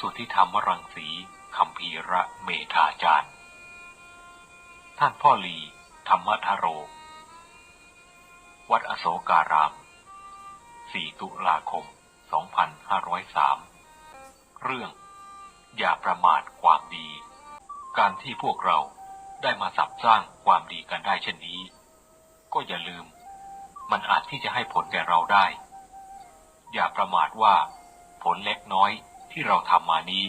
สุทธิธรรมรังสีคำพีระเมธาจารย์ ท่านพ่อลี ธรรมทโร วัดอโศการาม 4 ตุลาคม 2503 เรื่อง อย่าประมาทความดี การที่พวกเราได้มาสับสร้างความดีกันได้เช่นนี้ ก็อย่าลืม มันอาจที่จะให้ผลแก่เราได้ อย่าประมาทว่าผลเล็กน้อย ที่เราทำมานี้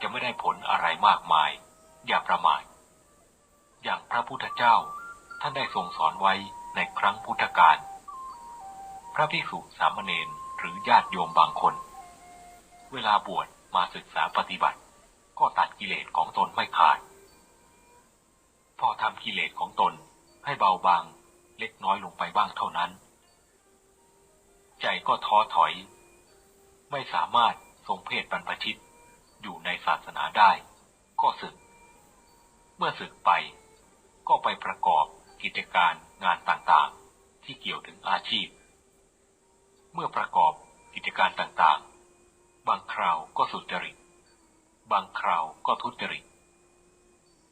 จะไม่ได้ผลอะไรมากมาย อย่าประมาทอย่างพระพุทธเจ้าท่านได้ทรงสอนไว้ในครั้งพุทธกาลพระภิกษุสามเณรหรือญาติโยมบางคน เวลาบวชมาศึกษาปฏิบัติ ก็ตัดกิเลสของตนไม่ขาด พอทำกิเลสของตนให้เบาบางเล็กน้อยลงไปบ้างเท่านั้น ใจก็ท้อถอย ไม่สามารถ รงเพศบรรพชิตอยู่ในศาสนาได้ ก็สึก เมื่อสึกไปก็ไปประกอบกิจการงานต่างๆ ที่เกี่ยวถึงอาชีพ เมื่อประกอบกิจการต่างๆ บางคราวก็สุจริต บางคราวก็ทุจริต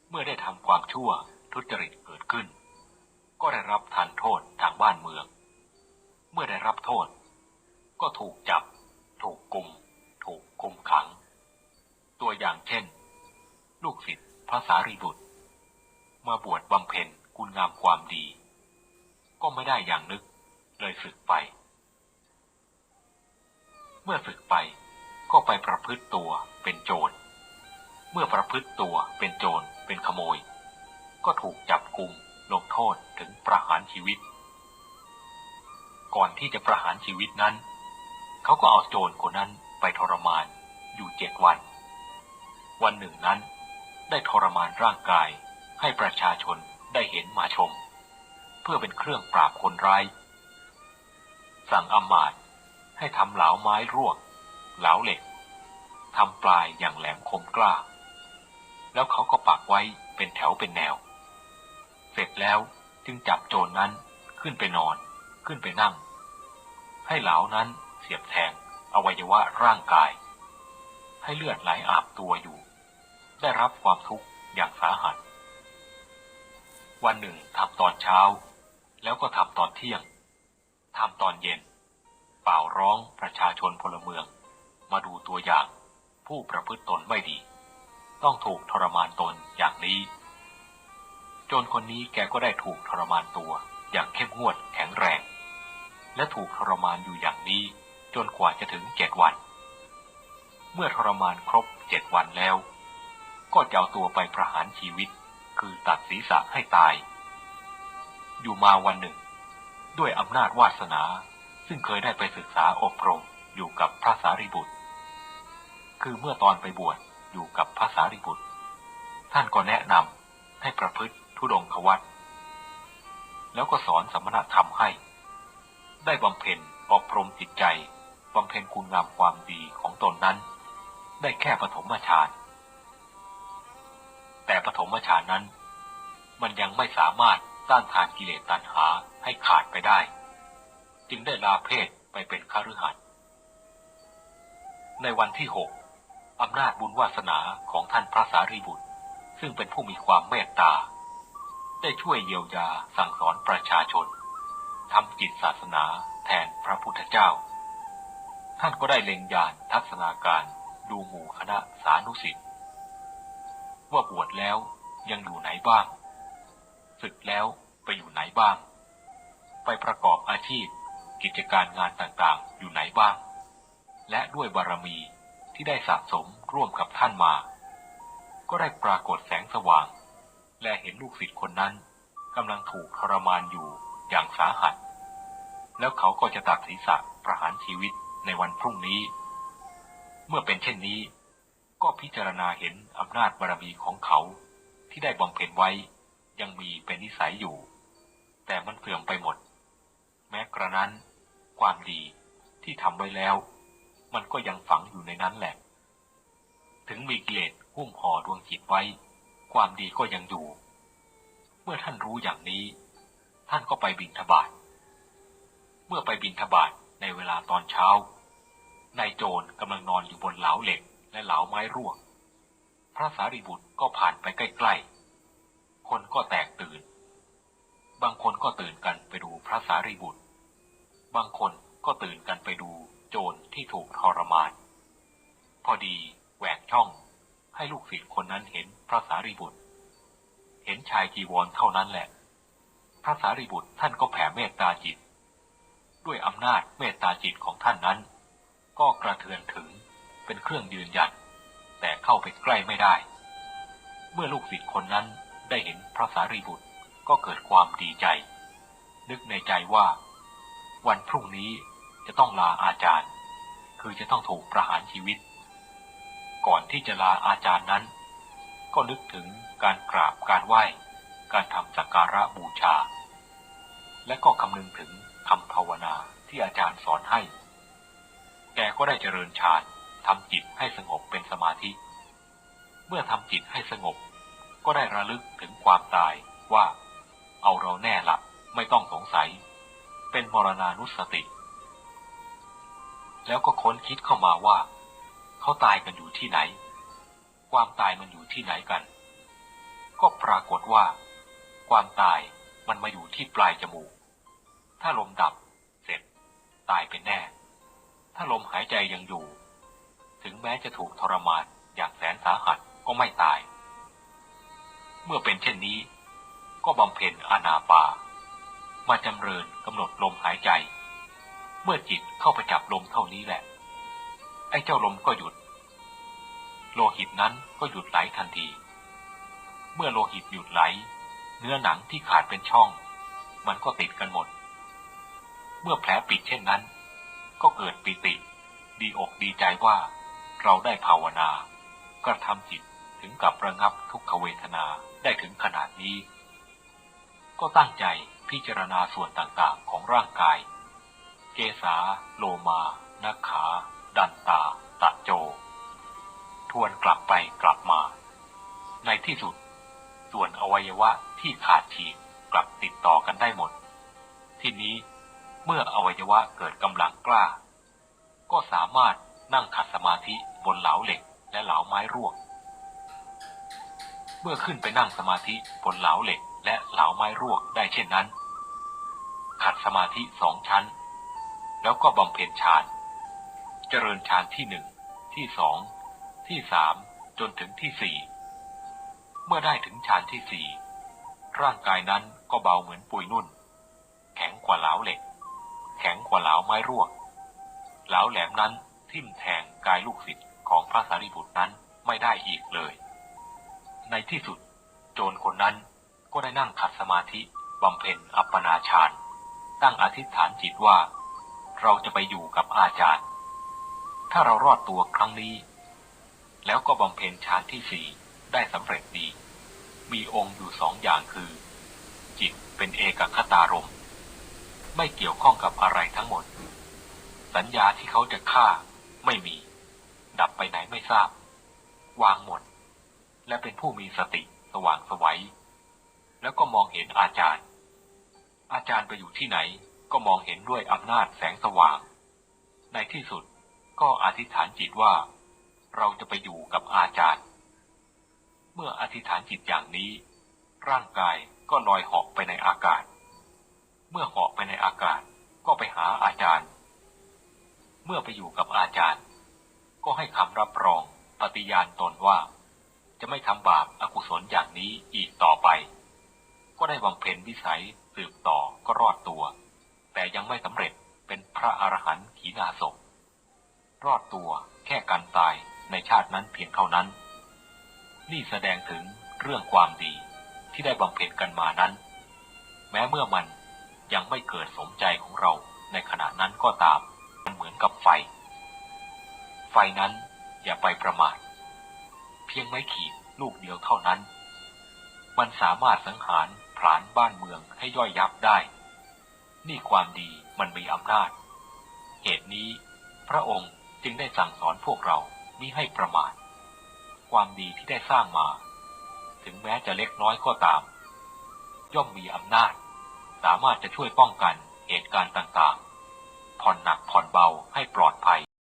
เมื่อได้ทำความชั่วทุจริตเกิดขึ้น ก็ได้รับทันโทษทางบ้านเมือง เมื่อได้รับโทษ ก็ถูกจับ ถูกกลุ่ม ถูกคุมขัง ตัวอย่างเช่น ลูกศิษย์พระสารีบุตร มาบวชบำเพ็ญคุณงามความดี ก็ไม่ได้อย่างนึกเลยสึกไป เมื่อสึกไปก็ไปประพฤติตัวเป็นโจร เมื่อประพฤติตัวเป็นโจรเป็นขโมย ก็ถูกจับกุมลงโทษถึงประหารชีวิต ก่อนที่จะประหารชีวิตนั้น เขาก็เอาโจรคนนั้น ไปทรมานอยู่เจ็ดวัน วันหนึ่งนั้น ได้ทรมานร่างกายให้ประชาชนได้เห็นมาชม เพื่อเป็นเครื่องปราบคนร้าย สั่งอำมาตย์ให้ทำเหลาไม้ร่วกเหลาเหล็กทำปลายอย่างแหลมคมกล้า แล้วเขาก็ปักไว้เป็นแถวเป็นแนว เสร็จแล้วจึงจับโจรนนั้นขึ้นไปนอน ขึ้นไปนั่ง ให้เหลานั้นเสียบแทง อวัยวะร่างกาย ให้เลือดไหลอาบตัวอยู่ ได้รับความทุกข์อย่างสาหัส วันหนึ่งทำตอนเช้า แล้วก็ทำตอนเที่ยงทำตอนเย็น เป่าร้องประชาชนพลเมือง มาดูตัวอย่างผู้ประพฤติตนไม่ดี ต้องถูกทรมานตนอย่างนี้จนคนนี้แกก็ได้ถูกทรมานตัวอย่างเข้มงวดแข็งแรง และถูกทรมานอยู่อย่างนี้ จนกว่าจะถึงเจ็ดวัน เมื่อทรมานครบเจ็ดวันแล้ว ก็จะเอาตัวไปประหารชีวิต คือตัดศีรษะให้ตาย อยู่มาวันหนึ่ง ด้วยอำนาจวาสนา ซึ่งเคยได้ไปศึกษาอบรมอยู่กับพระสารีบุตร คือเมื่อตอนไปบวชอยู่กับพระสารีบุตร ท่านก็แนะนำให้ประพฤติทุดงควัตแล้วก็สอนสมณธรรมให้ ได้บำเพ็ญอบรมจิตใจ บำเพ็ญคุณงามความดีของตนนั้น ได้แค่ปฐมฌาน แต่ปฐมฌานนั้น มันยังไม่สามารถต้านทานกิเลสตัณหาให้ขาดไปได้ จึงได้ลาเพศไปเป็นคฤหัสถ์ในวันที่หกอำนาจบุญวาสนาของท่านพระสารีบุตร ซึ่งเป็นผู้มีความเมตตา ได้ช่วยเยียวยาสั่งสอนประชาชนทำจิตศาสนาแทนพระพุทธเจ้า ท่านก็ได้เล็งยานทัศนาการดูหมู่คณะสานุสิทธิ์ว่าบวชแล้วยังอยู่ไหนบ้างศึกแล้วไปอยู่ไหนบ้าง ไปประกอบอาชีพ กิจการงานต่างๆ อยู่ไหนบ้าง และด้วยบารมีที่ได้สะสมร่วมกับท่านมา ก็ได้ปรากฏแสงสว่าง และเห็นลูกศิษย์คนนั้นกำลังถูกทรมานอยู่อย่างสาหัส แล้วเขาก็จะตัดศีรษะประหารชีวิต ในวันพรุ่งนี้ เมื่อเป็นเช่นนี้ ก็พิจารณาเห็นอำนาจบารมีของเขาที่ได้บำเพ็ญไว้ยังมีเป็นนิสัยอยู่ แต่มันเสื่อมไปหมด แม้กระนั้น ความดีที่ทำไว้แล้ว มันก็ยังฝังอยู่ในนั้นแหละ ถึงมีกิเลสหุ้มห่อดวงจิตไว้ ความดีก็ยังอยู่ เมื่อท่านรู้อย่างนี้ ท่านก็ไปบินทบาทเมื่อไปบินทบาท ในเวลาตอนเช้านายโจรกำลังนอนอยู่บนเหลาเหล็กและเหลาไม้ร่วง พระสารีบุตรก็ผ่านไปใกล้ๆ คนก็แตกตื่น บางคนก็ตื่นกันไปดูพระสารีบุตร บางคนก็ตื่นกันไปดูโจรที่ถูกทรมาน พอดีแหวกช่อง ให้ลูกศิษย์คนนั้นเห็นพระสารีบุตร เห็นชายจีวรเท่านั้นแหละ พระสารีบุตรท่านก็แผ่เมตตาจิต ด้วยอำนาจเมตตาจิตของท่านนั้น ก็กระเทือนถึงเป็นเครื่องยืนยัน แต่เข้าไปใกล้ไม่ได้ เมื่อลูกศิษย์คนนั้นได้เห็นพระสารีบุตรก็เกิดความดีใจ นึกในใจว่า วันพรุ่งนี้จะต้องลาอาจารย์ คือจะต้องถูกประหารชีวิต ก่อนที่จะลาอาจารย์นั้น ก็นึกถึงการกราบการไหว้ การทำสักการะบูชา และก็คำนึงถึง คำภาวนาที่อาจารย์สอนให้ แกก็ได้เจริญฌานทำจิตให้สงบเป็นสมาธิ เมื่อทำจิตให้สงบ ก็ได้ระลึกถึงความตายว่า เอาเราแน่ละไม่ต้องสงสัย เป็นมรณานุสติ แล้วก็ค้นคิดเข้ามาว่า เขาตายกันอยู่ที่ไหน ความตายมันอยู่ที่ไหนกัน ก็ปรากฏว่า ความตายมันมาอยู่ที่ปลายจมูก ถ้าลมดับ เสร็จ ตายเป็นแน่ ถ้าลมหายใจยังอยู่ ถึงแม้จะถูกทรมานอย่างแสนสาหัสก็ไม่ตาย เมื่อเป็นเช่นนี้ ก็บำเพ็ญอานาปา มาจำเริญกำหนดลมหายใจ เมื่อจิตเข้าไปจับลมเท่านี้แหละ ไอ้เจ้าลมก็หยุด โลหิตนั้นก็หยุดไหลทันที เมื่อโลหิตหยุดไหล เนื้อหนังที่ขาดเป็นช่อง มันก็ติดกันหมด เมื่อแผลปิดเช่นนั้น ก็เกิดปิติ ดีอกดีใจว่า เราได้ภาวนากระทำจิตถึงกับระงับทุกขเวทนาได้ถึงขนาดนี้ ก็ตั้งใจพิจารณาส่วนต่างๆของร่างกาย เกษา โลมานาขา ดันตาตะโจ ทวนกลับไปกลับมา ในที่สุด ส่วนอวัยวะที่ขาดฉีกกลับติดต่อกันได้หมด ที่นี้ เมื่ออวัยวะเกิดกำลังกล้า ก็สามารถนั่งขัดสมาธิบนเหลาเหล็กและเหลาไม้ร่วง เมื่อขึ้นไปนั่งสมาธิบนเหลาเหล็กและเหลาไม้ร่วงได้เช่นนั้น ขัดสมาธิสองชั้น แล้วก็บำเพ็ญฌาน เจริญฌานที่หนึ่ง ที่สอง ที่สามจนถึงที่สี่ เมื่อได้ถึงฌานที่สี่ ร่างกายนั้นก็เบาเหมือนปุยนุ่น แข็งกว่าเหลาเหล็ก แข็งกว่าเหลาไม้ร่วงเหลาแหลมนั้นทิ่มแทงกายลูกศิษย์ของพระสารีบุตรนั้นไม่ได้อีกเลย ในที่สุด โจรคนนั้นก็ได้นั่งขัดสมาธิบำเพ็ญอัปปนาฌานตั้งอธิษฐานจิตว่า เราจะไปอยู่กับอาจารย์ ถ้าเรารอดตัวครั้งนี้ แล้วก็บำเพ็ญฌานที่สี่ได้สำเร็จดี มีองค์อยู่สองอย่างคือ จิตเป็นเอกคตารมณ์ ไม่เกี่ยวข้องกับอะไรทั้งหมด สัญญาที่เขาจะฆ่า ไม่มี ดับไปไหนไม่ทราบ วางหมด และเป็นผู้มีสติสว่างสวัยแล้วก็มองเห็นอาจารย์ อาจารย์ไปอยู่ที่ไหนก็มองเห็นด้วยอำนาจแสงสว่าง ในที่สุดก็อธิษฐานจิตว่า เราจะไปอยู่กับอาจารย์ เมื่ออธิษฐานจิตอย่างนี้ ร่างกายก็ลอยหาะไปในอากาศ เมื่อเหาะไปในอากาศก็ไปหาอาจารย์ เมื่อไปอยู่กับอาจารย์ ก็ให้คำรับรองปฏิญาณตนว่า จะไม่ทำบาปอากุศลอย่างนี้อีกต่อไป ก็ได้บำเพ็ญวิสัยสืบต่อก็รอดตัว แต่ยังไม่สำเร็จเป็นพระอรหันต์ขีณาสพรอดตัวแค่การตายในชาตินั้นเพียงเท่านั้น นี่แสดงถึงเรื่องความดีที่ได้บำเพ็ญกันมานั้น แม้เมื่อมัน ยังไม่เกิดสมใจของเราในขณะนั้นก็ตาม มันเหมือนกับไฟ ไฟนั้นอย่าไปประมาท เพียงไม่ขีดลูกเดียวเท่านั้น มันสามารถสังหารผลาญบ้านเมืองให้ย่อยยับได้ นี่ความดีมันมีอำนาจ เหตุนี้พระองค์จึงได้สั่งสอนพวกเรามิให้ประมาท ความดีที่ได้สร้างมา ถึงแม้จะเล็กน้อยก็ตาม ย่อมมีอำนาจ สามารถจะช่วยป้องกันเหตุการณ์ต่างๆ ผ่อนหนักผ่อนเบาให้ปลอดภัย